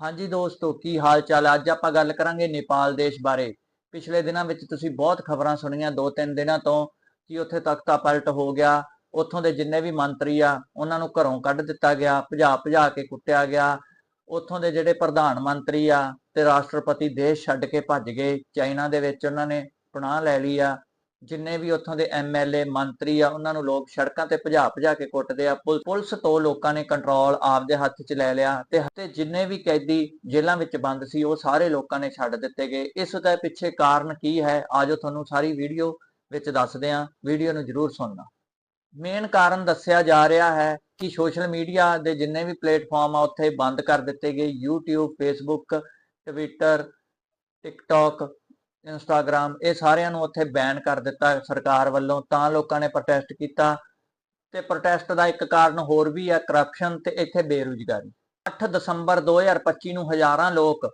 ਹਾਂਜੀ ਦੋਸਤੋ, ਕੀ ਹਾਲ ਚਾਲ ਅੱਜ ਆਪਾਂ ਗੱਲ ਕਰਾਂਗੇ ਨੇਪਾਲ ਦੇਸ਼ ਬਾਰੇ। ਪਿਛਲੇ ਦਿਨਾਂ ਵਿੱਚ ਤੁਸੀਂ ਬਹੁਤ ਖਬਰਾਂ ਸੁਣੀਆਂ ਦੋ ਤਿੰਨ ਦਿਨਾਂ ਤੋਂ ਕਿ ਉੱਥੇ ਤਖਤਾ ਪਲਟ ਹੋ ਗਿਆ, ਉੱਥੋਂ ਦੇ ਜਿੰਨੇ ਵੀ ਮੰਤਰੀ ਆ, ਉਹਨਾਂ ਨੂੰ ਘਰੋਂ ਕੱਢ ਦਿੱਤਾ ਗਿਆ, ਭਜਾ ਭਜਾ ਕੇ ਕੁੱਟਿਆ ਗਿਆ। ਉੱਥੋਂ ਦੇ ਜਿਹੜੇ ਪ੍ਰਧਾਨ ਮੰਤਰੀ ਆ ਤੇ ਰਾਸ਼ਟਰਪਤੀ ਦੇਸ਼ ਛੱਡ ਕੇ ਭੱਜ ਗਏ, ਚਾਈਨਾ ਦੇ ਵਿੱਚ ਉਹਨਾਂ ਨੇ ਪਨਾਹ ਲੈ ਲਈ ਆ। ਜਿੰਨੇ ਵੀ ਉੱਥੋਂ ਦੇ ਐਮਐਲਏ ਮੰਤਰੀ ਆ, ਉਹਨਾਂ ਨੂੰ ਲੋਕ ਸੜਕਾਂ ਤੇ ਭਜਾ ਭਜਾ ਕੇ ਕੁੱਟਦੇ ਆ। ਪੁਲ- ਪੁਲਿਸ ਤੋਂ ਲੋਕਾਂ ਨੇ ਕੰਟਰੋਲ ਆਪਦੇ ਹੱਥ 'ਚ ਲੈ ਲਿਆ ਤੇ ਤੇ ਜਿੰਨੇ ਵੀ ਕੈਦੀ ਜੇਲ੍ਹਾਂ ਵਿੱਚ ਬੰਦ ਸੀ, ਉਹ ਸਾਰੇ ਲੋਕਾਂ ਨੇ ਛੱਡ ਦਿੱਤੇ ਗਏ। ਇਸ ਦੇ ਪਿੱਛੇ ਕਾਰਨ ਕੀ ਹੈ, ਆਜੋ ਤੁਹਾਨੂੰ ਸਾਰੀ ਵੀਡੀਓ ਵਿੱਚ ਦੱਸਦੇ ਹਾਂ ਵੀਡੀਓ ਨੂੰ ਜਰੂਰ ਸੁਣਨਾ। ਮੇਨ ਕਾਰਨ ਦੱਸਿਆ ਜਾ ਰਿਹਾ ਹੈ ਕਿ ਸੋਸ਼ਲ ਮੀਡੀਆ ਦੇ ਜਿੰਨੇ ਵੀ ਪਲੇਟਫਾਰਮ ਆ, ਉੱਥੇ ਬੰਦ ਕਰ ਦਿੱਤੇ ਗਏ। YouTube, Facebook, Twitter, TikTok Instagram ਇਹ ਸਾਰਿਆਂ ਨੂੰ ਉੱਥੇ ਬੈਨ ਕਰ ਦਿੱਤਾ ਸਰਕਾਰ ਵੱਲੋਂ, ਤਾਂ ਲੋਕਾਂ ਨੇ ਪ੍ਰੋਟੈਸਟ ਕੀਤਾ ਤੇ ਪ੍ਰੋਟੈਸਟ ਦਾ ਇੱਕ ਕਾਰਨ ਹੋਰ ਵੀ ਹੈ ਕਰਪਸ਼ਨ ਤੇ ਇੱਥੇ ਬੇਰੁਜ਼ਗਾਰੀ। 8 ਦਸੰਬਰ 2025 ਨੂੰ ਹਜ਼ਾਰਾਂ ਲੋਕ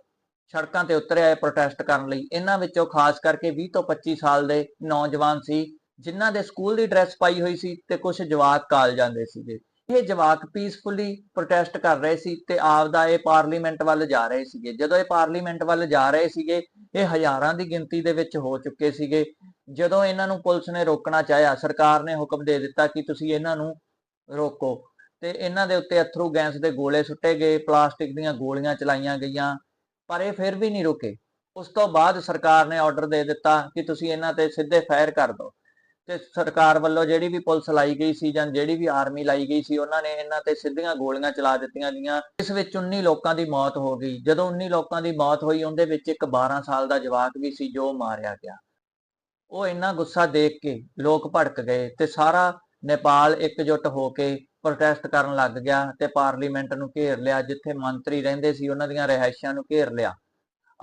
ਸੜਕਾਂ ਤੇ ਉਤਰੇ ਆਏ ਪ੍ਰੋਟੈਸਟ ਕਰਨ ਲਈ। ਇਹਨਾਂ ਵਿੱਚੋਂ ਖਾਸ ਕਰਕੇ 20 ਤੋਂ 25 ਸਾਲ ਦੇ ਨੌਜਵਾਨ ਸੀ, ਜਿਨ੍ਹਾਂ ਦੇ ਸਕੂਲ ਦੀ ਡਰੈਸ ਪਾਈ ਹੋਈ ਸੀ ਤੇ ਕੁਝ ਜਵਾਕ ਕਾਲ ਜਾਂਦੇ ਸੀਗੇ। ਇਹ ਜਵਾਕ ਪੀਸਫੁਲੀ ਪ੍ਰੋਟੈਸਟ ਕਰ ਰਹੇ ਸੀ ਤੇ ਆਪਦਾ ਇਹ ਪਾਰਲੀਮੈਂਟ ਵੱਲ ਜਾ ਰਹੇ ਸੀਗੇ। ਜਦੋਂ ਇਹ ਪਾਰਲੀਮੈਂਟ ਵੱਲ ਜਾ ਰਹੇ ਸੀਗੇ, ਇਹ ਹਜ਼ਾਰਾਂ ਦੀ ਗਿਣਤੀ ਦੇ ਵਿੱਚ ਹੋ ਚੁੱਕੇ ਸੀਗੇ। ਜਦੋਂ ਇਹਨਾਂ ਨੂੰ ਪੁਲਿਸ ਨੇ ਰੋਕਣਾ ਚਾਹਿਆ, ਸਰਕਾਰ ਨੇ ਹੁਕਮ ਦੇ ਦਿੱਤਾ ਕਿ ਤੁਸੀਂ ਇਹਨਾਂ ਨੂੰ ਰੋਕੋ। ਤੇ ਇਹਨਾਂ ਦੇ ਉੱਤੇ ਅਥਰੂ ਗੈਸ ਦੇ ਗੋਲੇ ਸੁੱਟੇ ਗਏ, ਪਲਾਸਟਿਕ ਦੀਆਂ ਗੋਲੀਆਂ ਚਲਾਈਆਂ ਗਈਆਂ, ਪਰ ਇਹ ਫਿਰ ਵੀ ਨਹੀਂ ਰੁਕੇ। ਉਸ ਤੋਂ ਬਾਅਦ ਸਰਕਾਰ ਨੇ ਆਰਡਰ ਦੇ ਦਿੱਤਾ ਕਿ ਤੁਸੀਂ ਇਹਨਾਂ ਤੇ ਸਿੱਧੇ ਫਾਇਰ ਕਰ ਦਿਓ। ਤੇ ਸਰਕਾਰ ਵੱਲੋਂ ਜਿਹੜੀ ਵੀ ਪੁਲਿਸ ਲਾਈ ਗਈ ਸੀ ਜਾਂ ਜਿਹੜੀ ਵੀ ਆਰਮੀ ਲਾਈ ਗਈ ਸੀ, ਉਹਨਾਂ ਨੇ ਇਹਨਾਂ ਤੇ ਸਿੱਧੀਆਂ ਗੋਲੀਆਂ ਚਲਾ ਦਿੱਤੀਆਂ ਗਈਆਂ। ਇਸ ਵਿੱਚ 19 ਲੋਕਾਂ ਦੀ ਮੌਤ ਹੋ ਗਈ। ਜਦੋਂ 19 ਲੋਕਾਂ ਦੀ ਮੌਤ ਹੋਈ, ਉਹਦੇ ਵਿੱਚ ਇੱਕ 12 ਸਾਲ ਦਾ ਜਵਾਕ ਵੀ ਸੀ, ਜੋ ਮਾਰਿਆ ਗਿਆ। ਉਹ ਇੰਨਾ ਗੁੱਸਾ ਦੇਖ ਕੇ ਲੋਕ ਭੜਕ ਗਏ ਤੇ ਸਾਰਾ ਨੇਪਾਲ ਇਕਜੁੱਟ ਹੋ ਕੇ ਪ੍ਰੋਟੈਸਟ ਕਰਨ ਲੱਗ ਗਿਆ ਤੇ ਪਾਰਲੀਮੈਂਟ ਨੂੰ ਘੇਰ ਲਿਆ, ਜਿੱਥੇ ਮੰਤਰੀ ਰਹਿੰਦੇ ਸੀ, ਉਹਨਾਂ ਦੀਆਂ ਰਿਹਾਇਸ਼ਾਂ ਨੂੰ ਘੇਰ ਲਿਆ।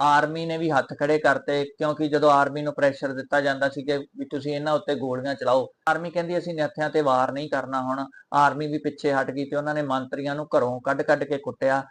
ਆਰਮੀ ਨੇ ਵੀ ਹੱਥ ਖੜੇ ਕਰਤੇ, ਕਿਉਂਕਿ ਜਦੋਂ ਆਰਮੀ ਨੂੰ ਪ੍ਰੈਸ਼ਰ ਦਿੱਤਾ ਜਾਂਦਾ ਸੀ ਕਿ ਵੀ ਤੁਸੀਂ ਇਹਨਾਂ ਉੱਤੇ ਗੋਲੀਆਂ ਚਲਾਓ, ਆਰਮੀ ਕਹਿੰਦੀ ਅਸੀਂ ਨੱਥਿਆਂ ਤੇ ਵਾਰ ਨਹੀਂ ਕਰਨਾ ਹੁਣ, ਆਰਮੀ ਵੀ ਪਿੱਛੇ ਹਟ ਗਈ ਤੇ ਉਹਨਾਂ ਨੇ ਮੰਤਰੀਆਂ ਨੂੰ ਘਰੋਂ ਕੱਢ-ਕੱਢ ਕੇ ਕੁੱਟਿਆ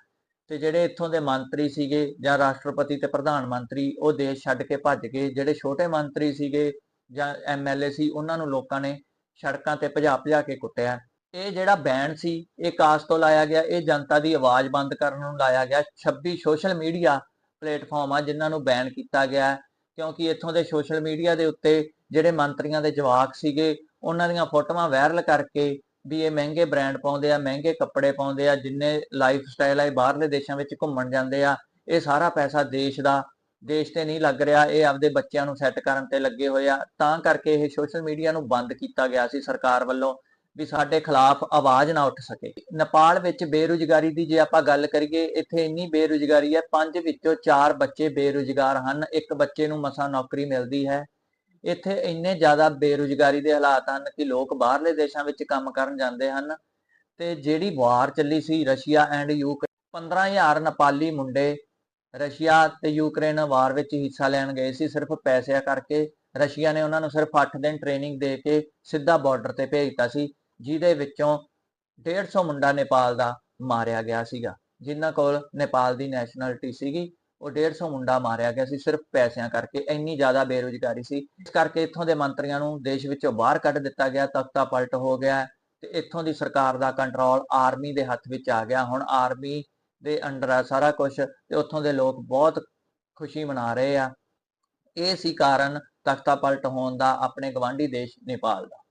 ਤੇ ਜਿਹੜੇ ਇੱਥੋਂ ਦੇ ਮੰਤਰੀ ਸੀਗੇ ਜਾਂ ਰਾਸ਼ਟਰਪਤੀ ਤੇ ਪ੍ਰਧਾਨ ਮੰਤਰੀ, ਉਹ ਦੇਸ਼ ਛੱਡ ਕੇ ਭੱਜ ਗਏ, ਜਿਹੜੇ ਛੋਟੇ ਮੰਤਰੀ ਸੀਗੇ ਜਾਂ ਐਮਐਲਏ ਸੀ, ਉਹਨਾਂ ਨੂੰ ਲੋਕਾਂ ਨੇ ਸੜਕਾਂ ਤੇ ਭਜਾ-ਭਜਾ ਕੇ ਕੁੱਟਿਆ। ਇਹ ਜਿਹੜਾ ਬੈਨ ਸੀ, ਇਹ ਕਾਸ ਤੋਂ ਲਾਇਆ ਗਿਆ, ਇਹ ਜਨਤਾ ਦੀ ਆਵਾਜ਼ ਬੰਦ ਕਰਨ ਨੂੰ ਲਾਇਆ ਗਿਆ। 26 ਸੋਸ਼ਲ ਮੀਡੀਆ ਪਲੇਟਫਾਰਮ ਆ ਜਿਨ੍ਹਾਂ ਨੂੰ ਬੈਨ ਕੀਤਾ ਗਿਆ ਕਿਉਂਕਿ ਇੱਥੋਂ ਦੇ ਸੋਸ਼ਲ ਮੀਡੀਆ ਦੇ ਉੱਤੇ ਜਿਹੜੇ ਮੰਤਰੀਆਂ ਦੇ ਜਵਾਕ ਸੀਗੇ, ਉਹਨਾਂ ਦੀਆਂ ਫੋਟੋਆਂ ਵਾਇਰਲ ਕਰਕੇ ਵੀ ਇਹ ਮਹਿੰਗੇ ਬ੍ਰਾਂਡ ਪਾਉਂਦੇ ਆ, ਮਹਿੰਗੇ ਕੱਪੜੇ ਪਾਉਂਦੇ ਆ, ਜਿੰਨੇ ਲਾਈਫ ਸਟਾਈਲ ਆ, ਇਹ ਬਾਹਰਲੇ ਦੇਸ਼ਾਂ ਵਿੱਚ ਘੁੰਮਣ ਜਾਂਦੇ ਆ, ਇਹ ਸਾਰਾ ਪੈਸਾ ਦੇਸ਼ ਦਾ, ਦੇਸ਼ ਤੇ ਨਹੀਂ ਲੱਗ ਰਿਹਾ, ਇਹ ਆਪਦੇ ਬੱਚਿਆਂ ਨੂੰ ਸੈੱਟ ਕਰਨ ਤੇ ਲੱਗੇ ਹੋਏ ਆ। ਤਾਂ ਕਰਕੇ ਇਹ ਸੋਸ਼ਲ ਮੀਡੀਆ ਨੂੰ ਬੰਦ ਕੀਤਾ ਗਿਆ ਸੀ ਸਰਕਾਰ ਵੱਲੋਂ। ਵੀ ਸਾਡੇ ਖਿਲਾਫ ਆਵਾਜ਼ ਨਾ ਉੱਠ ਸਕੇ। ਨੇਪਾਲ ਵਿੱਚ ਬੇਰੁਜ਼ਗਾਰੀ ਦੀ ਜੇ ਆਪਾਂ ਗੱਲ ਕਰੀਏ, ਇੱਥੇ ਇੰਨੀ ਬੇਰੁਜ਼ਗਾਰੀ ਹੈ, ਪੰਜ ਵਿੱਚੋਂ ਚਾਰ ਬੱਚੇ ਬੇਰੁਜ਼ਗਾਰ ਹਨ, ਇੱਕ ਬੱਚੇ ਨੂੰ ਮਸਾਂ ਨੌਕਰੀ ਮਿਲਦੀ ਹੈ। ਇੱਥੇ ਇੰਨੇ ਜ਼ਿਆਦਾ ਬੇਰੁਜ਼ਗਾਰੀ ਦੇ ਹਾਲਾਤ ਹਨ ਕਿ ਲੋਕ ਬਾਹਰਲੇ ਦੇਸ਼ਾਂ ਵਿੱਚ ਕੰਮ ਕਰਨ ਜਾਂਦੇ ਹਨ ਤੇ ਜਿਹੜੀ ਵਾਰ ਚੱਲੀ ਸੀ ਰਸ਼ੀਆ ਐਂਡ ਯੂਕਰੇਨ 15000 ਨੇਪਾਲੀ ਮੁੰਡੇ ਰਸ਼ੀਆ ਤੇ ਯੂਕਰੇਨ ਵਾਰ ਵਿੱਚ ਹਿੱਸਾ ਲੈਣ ਗਏ ਸੀ ਸਿਰਫ ਪੈਸਿਆਂ ਕਰਕੇ। ਰਸ਼ੀਆ ਨੇ ਉਹਨਾਂ ਨੂੰ ਸਿਰਫ 8 ਦਿਨ ਟ੍ਰੇਨਿੰਗ ਦੇ ਕੇ ਸਿੱਧਾ ਬਾਰਡਰ ਤੇ ਭੇਜਤਾ ਸੀ। ਜਿਹਦੇ ਵਿੱਚੋਂ 150 ਮੁੰਡਾ ਨੇਪਾਲ ਦਾ ਮਾਰਿਆ ਗਿਆ ਸੀਗਾ। ਜਿਨ੍ਹਾਂ ਕੋਲ ਨੇਪਾਲ ਦੀ ਨੈਸ਼ਨੈਲਿਟੀ ਸੀਗੀ, ਉਹ 150 ਮੁੰਡਾ ਮਾਰਿਆ ਗਿਆ ਸੀ ਸਿਰਫ ਪੈਸਿਆਂ ਕਰਕੇ। ਇੰਨੀ ਜ਼ਿਆਦਾ ਬੇਰੁਜ਼ਗਾਰੀ ਸੀ। ਇਸ ਕਰਕੇ ਇੱਥੋਂ ਦੇ ਮੰਤਰੀਆਂ ਨੂੰ ਦੇਸ਼ ਵਿੱਚੋਂ ਬਾਹਰ ਕੱਢ ਦਿੱਤਾ ਗਿਆ, ਤਖਤਾ ਪਲਟ ਹੋ ਗਿਆ ਤੇ ਇੱਥੋਂ ਦੀ ਸਰਕਾਰ ਦਾ ਕੰਟਰੋਲ ਆਰਮੀ ਦੇ ਹੱਥ ਵਿੱਚ ਆ ਗਿਆ। ਹੁਣ ਆਰਮੀ ਦੇ ਅੰਡਰ ਆ ਸਾਰਾ ਕੁਝ ਤੇ ਉੱਥੋਂ ਦੇ ਲੋਕ ਬਹੁਤ ਖੁਸ਼ੀ ਮਨਾ ਰਹੇ ਆ। ਇਹ ਸੀ ਕਾਰਨ ਤਖਤਾ ਪਲਟ ਹੋਣ ਦਾ ਆਪਣੇ ਗਵਾਂਢੀ ਦੇਸ਼ ਨੇਪਾਲ ਦਾ।